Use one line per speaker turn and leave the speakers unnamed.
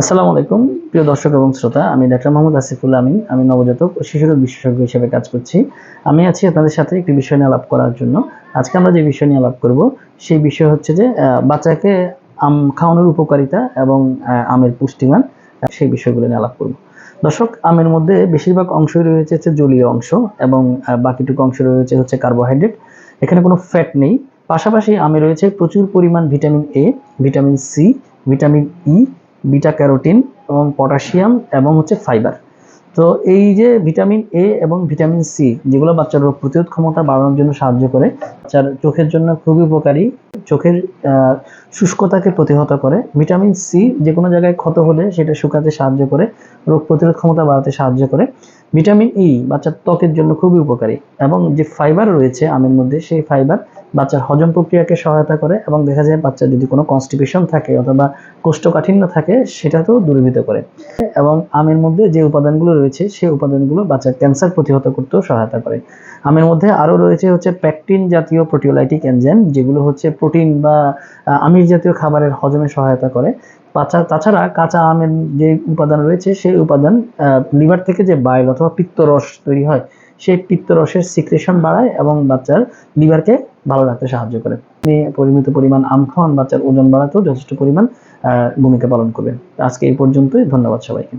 আসসালামু আলাইকুম, প্রিয় দর্শক এবং শ্রোতা, আমি ডাক্তার মোহাম্মদ আসিফুল আমিন, আমি নবজাতক ও শিশুরোগ বিশেষজ্ঞ হিসেবে কাজ করছি। আমি আছি আপনাদের সাথে একটি বিষয় নিয়ে আলাপ করার জন্য। আজকে আমরা যে বিষয় নিয়ে আলাপ করব, সেই বিষয় হচ্ছে যে বাচ্চাকে আম খাওয়ানোর উপকারিতা এবং আমের পুষ্টিমান, সেই বিষয়গুলো নিয়ে আলাপ করব। দর্শক, আমের মধ্যে বেশিরভাগ অংশই রয়েছে হচ্ছে জলীয় অংশ এবং বাকিটুকু অংশ রয়েছে হচ্ছে কার্বোহাইড্রেট। এখানে কোনো ফ্যাট নেই। পাশাপাশি আমে রয়েছে প্রচুর পরিমাণ vitamin A, vitamin C, vitamin E beta carotene এবং পটাশিয়াম এবং হচ্ছে ফাইবার। তো এই যে ভিটামিন এ এবং ভিটামিন সি যেগুলো বাচ্চার রোগ প্রতিরোধ ক্ষমতা বাড়ানোর জন্য সাহায্য করে, বাচ্চার চোখের জন্য খুবই উপকারী, চোখের শুষ্কতাকে প্রতিহত করে, ভিটামিন সি যে কোনো জায়গায় ক্ষত হলে সেটা শুকাতে সাহায্য করে, রোগ প্রতিরোধ ক্ষমতা বাড়াতে সাহায্য করে। ভিটামিন ই বাচ্চার ত্বকের জন্য খুবই উপকারী এবং যে ফাইবার রয়েছে আমের মধ্যে, সেই ফাইবার বাচ্চার হজম প্রক্রিয়াকে সহায়তা করে এবং দেখা যায় বাচ্চার যদি কোনো কনস্টিপেশন থাকে অথবা কোষ্ঠকাঠিন্য থাকে, সেটাকেও দূরীভূত করে। এবং আমের মধ্যে যে উপাদানগুলো রয়েছে, সেই উপাদানগুলো বাচ্চার ক্যান্সার প্রতিহত করতেও সহায়তা করে। আমের মধ্যে আরও রয়েছে হচ্ছে প্যাকটিন জাতীয় প্রোটিওলাইটিক এনজাইম যেগুলো হচ্ছে প্রোটিন বা আমিষ জাতীয় খাবারের হজমে সহায়তা করে। তাছাড়া কাঁচা আমের যে উপাদান রয়েছে, সেই উপাদান লিভার থেকে যে বাইল অথবা পিত্তরস তৈরি হয়, সেই পিত্তরসের সিক্রেশন বাড়ায় এবং বাচ্চার লিভারকে ভালো রাখতে সাহায্য করে। পরিমিত পরিমাণ আম খাওয়ান, বাচ্চার ওজন বাড়াতেও যথেষ্ট পরিমাণ ভূমিকা পালন করবেন। আজকে এই পর্যন্তই, ধন্যবাদ সবাইকে।